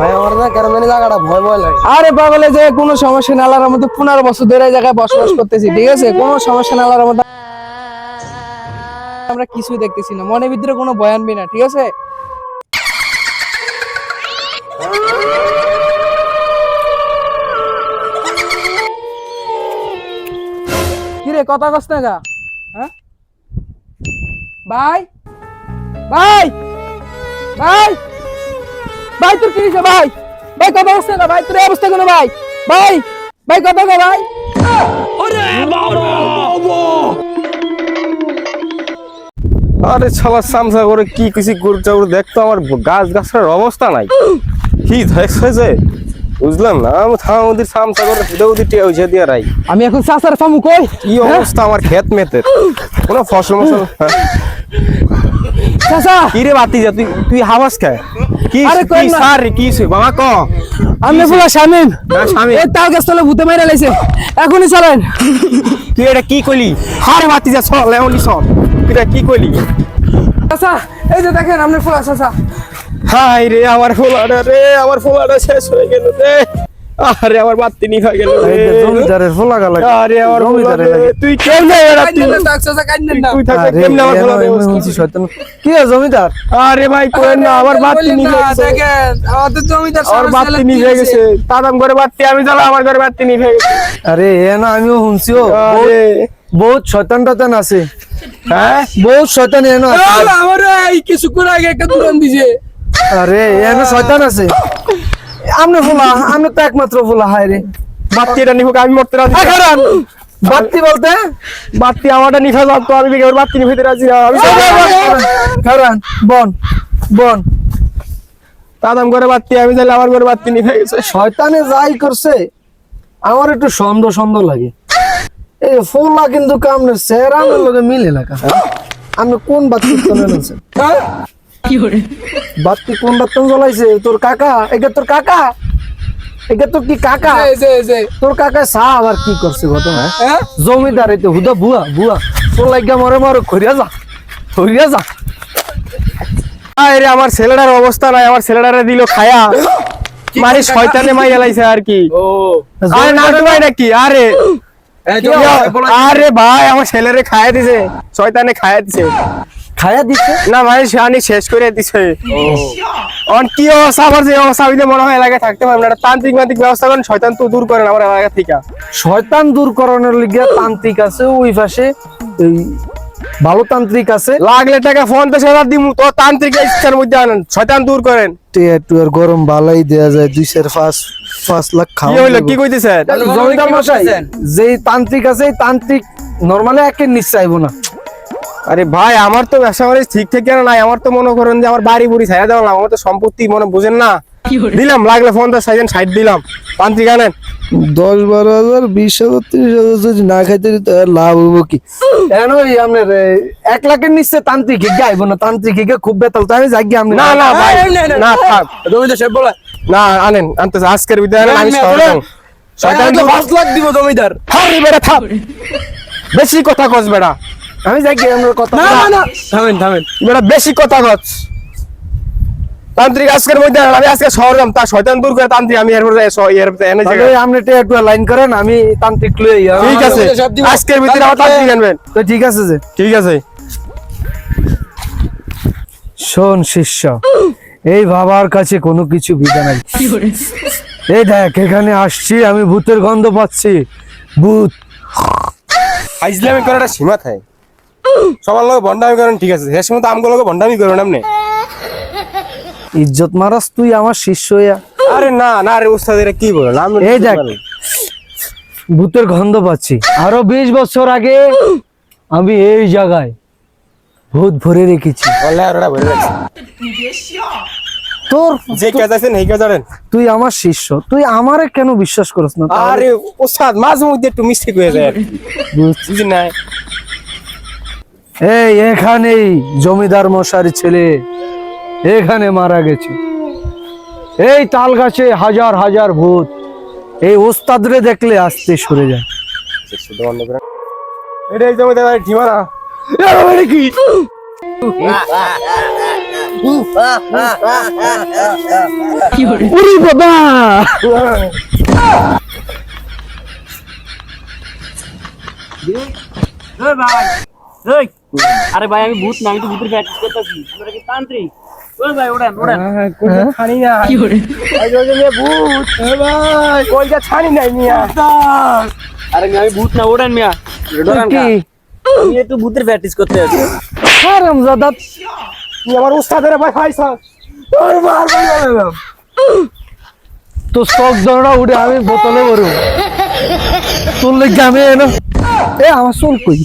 ভাই আমার জায়গাটা ভয় ভয় লাগে। আরে পাগলে যে কোনো সমস্যা না, আল্লাহর মধ্যে পনেরো বছর ধরে জায়গায় বসবাস করতেছি, ঠিক আছে? কোনো সমস্যা না মধ্যে আমরা কিছুই দেখতেছি না, মনের ভিতরে কোনো বয়ান বি না, ঠিক আছে? কিরে কথা কস না গা হ্যাঁ? ভাই ভাই ভাই! ভাই তোর কি হয়েছে ভাই? ভাই কথা হচ্ছে না ভাই? তোর এই অবস্থা কেন ভাই? ভাই ভাই কথা কো ভাই। আরে শালা সামসা করে কি কিছু করছে ওর দেখতো আমার গাছ গাছের অবস্থা নাই। কি দেখছে বুঝলাম না আমি থাম ওদের সামসা করে হেঁটে ওদের টিয়া হয়েছে দিয়ে রাই। আমি এখন চাচার ফামু কই? কি অবস্থা আমার ক্ষেত মেতের? কোনো ফসল মসল হ্যাঁ। চাচা কি রে বাতি যা তুই তুই হাবাস খায় কি আরে কই কি না। সার কি সে বাবা ক? আমি পুরো শামিম। শামিম। এই তাল গাছ তলে ভূতে মাইরা লাইছে। এখনই চলেন। তুই এটা কি কইলি? হারে বাতি যা চল এমনই চল তুই এটা কি কইলি? চাচা এই যে দেখেন আপনি ফুল চাচা। হাই রে আমার ফোলাটা রে আমার ফোলাটা শেষ হয়ে গেল রে। আরে আমার বাতি নিভা গেল রে। জমিদারের ফোলা গালা আরে আমার ফোলা জমিদারের রে। লাগে। তুই এরা তুই কাইন্দেন না না তুই থাকলে আরে কেমনে আমার ফোলা? শয়তান। কি জমিদার? আরে ভাই কোয়েন না আমার বাতি গেছে। আমাদের জমিদার আমার বাতি ছেলে নিভে গেছে। তাদাম করে বাতি আমি জ্বালা আমার ঘরে বাতি নিভে গেছে। আরে এ না আমিও শুনছি ও। আরে। বহুত শয়তান টয়তান আছে। হ্যাঁ? বহুত শয়তান এনো আছে। আমার এই কিছুক্ষণ আগে একটা দোকান দিছে। আরে এনো শয়তান আছে। আমনে ফুলা আমনে তো একমাত্র ফুলা হায় রে। এটা নিভুক আমি মরতে রাজি। বাত্তি বলতে? আমারটা যাও তো আমি নিভে রাজি না। আমি খারান বন বন। তাদাম করে আমি আমার নিভে গেছে। শয়তানে যাই করছে আমার একটু সন্দেহ সন্দেহ লাগে। এই ফুলা কিন্তু কামনে সেরামের লগে মিলে কাকা আমি কোন বাতি চলে আনছেন? বাতি কোন বাতন জ্বলাইছে তোর কাকা? এটা তোর কাকা? এটা তোর কি কাকা? এই যে এই যে। তোর কাকা সা আবার কি করছে ঘটনা হ্যাঁ? জমিদার এই তো হুদা বুয়া বুয়া। তোর লাগিয়া মরে মরে খরিয়া যা খরিয়া যা। আরে আমার ছেলেটার অবস্থা নাই আমার ছেলেটারে দিল খায়া। মানে শয়তানে মাই এলাইছে আর কি। ও। আরে না ভাই নাকি? আরে। আরে ভাই আমার ছেলেরে খায়া দিছে শয়তানে খায়া দিছে। খায়া দিচ্ছে না ভাই শানি শেষ করে দিছে। অন কি অবস্থা? আমার যে অবস্থা হইলে মনে হয় এলাকায় থাকতে পারব না। তান্ত্রিক মান্ত্রিক ব্যবস্থা করেন শয়তান তো দূর করেন আমার এলাকা থেকে। শয়তান দূরকরণের লিগে তান্ত্রিক আছে ওই পাশে এই ভালো তান্ত্রিক আছে। লাগলে টাকা ফোন পে সেবা দিমু তো তান্ত্রিক ইচ্ছার মধ্যে আনেন শয়তান দূর করেন। একটু আর গরম বালাই দেয়া যায় দুই চার পাঁচ পাঁচ লাখ কি খাওয়া হইল? কি কইতেছে জমিদার কি মশাই? যেই তান্ত্রিক আছে এই তান্ত্রিক নর্মালি একে নিশ্চয়ইব না। আরে ভাই আমার তো ব্যবসা বাণিজ্য ঠিক ঠিক কেন নাই। আমার তো মনে করেন যে আমার বাড়ি বুড়ি ছায়া দেওয়া আমার তো সম্পত্তি মনে বুঝেন না। দিলাম লাগলে ফোন তো সাইজেন সাইড দিলাম। তান্ত্রিক আনেন। দশ বারো হাজার বিশ হাজার তিরিশ হাজার যদি না খাইতে তো লাভ হব কি? কেন এই আপনার এক লাখের নিচে তান্ত্রিক গাইব না? তান্ত্রিক খুব বেতাল। গিয়ে আপনি না না ভাই। না, না, না থাক। জমিদার সাহেব বলে না আনেন। আনতে আজকের বিদায় আনেন আমি শয়তান তো তো পাঁচ লাখ দিব জমিদার। হারি বেড়া থাক। বেশি কথা কস বেড়া আমি যাই আপনার কথা না না থামেন থামেন। বেশি কথা তান্ত্রিক আজকের মধ্যে আমি আজকে শহর যাম। তা শয়তান দূর করে তান্ত্রিক আমি এর পরে শ- এর পরে এনে জায়গায়- আপনি একটু লাইন করেন আমি তান্ত্রিক লই ঠিক আছে। আজকের ভিতরে আমার তান্ত্রিক আনবেন। তো ঠিক আছে যে। ঠিক আছে। শোন শিষ্য এই বাবার কাছে কোনো কিছু বিদা নাই। এই দেখ এখানে আসছি আমি ভূতের গন্ধ পাচ্ছি। ভূত। ইসলামিক করাটা সীমা থাকে সবার লোক ভন্ডামি করেন ঠিক আছে। সে সময় তো আমগুলো ভন্ডামি করেন আপনি ইজ্জত মারাস তুই আমার শিষ্য হইয়া আরে না না রে উস্তাদ এটা কি বলেন? আমি এই দেখ। ভূতের গন্ধ পাচ্ছি। আরও বিশ বছর আগে আমি এই জায়গায় ভূত ভরে রেখেছি। তোর যে কাজ আছেন এই কাজ তুই আমার শিষ্য তুই আমারে কেন বিশ্বাস করছ না? আরে উস্তাদ মাঝে মধ্যে একটু মিস্টেক হয়ে যায়। আর কি। বুঝি না এই এখানেই জমিদার মশার ছেলে এখানে মারা গেছে। এই তাল গাছে হাজার হাজার ভূত এই ওস্তাদরে দেখলে আসতে সরে যায়। এটাই জমিদার ঠিমানা কি? বাবা! ওই ভাই ওই আরে ভাই আমি ভূত না আমি তো ভূতের প্র্যাকটিস করতেছি। তোরা কি তান্ত্রিক? ওই ভাই ওড়েন ওড়েন। ছানি না। কি করে ভূত। এ ভাই কইটা ছানি নাই মিয়া। আরে আমি ভূত না ওড়েন মিয়া। ডরান কি? আমি একটু ভূতের প্র্যাকটিস করতে আছি। হারামজাদা তুই আমার উস্তাদের ভাই খাইছ তোর মার তো স্টক উঠে আমি বোতলে ভরু তোর লেগে আমি এনো এ আমার চুল কই?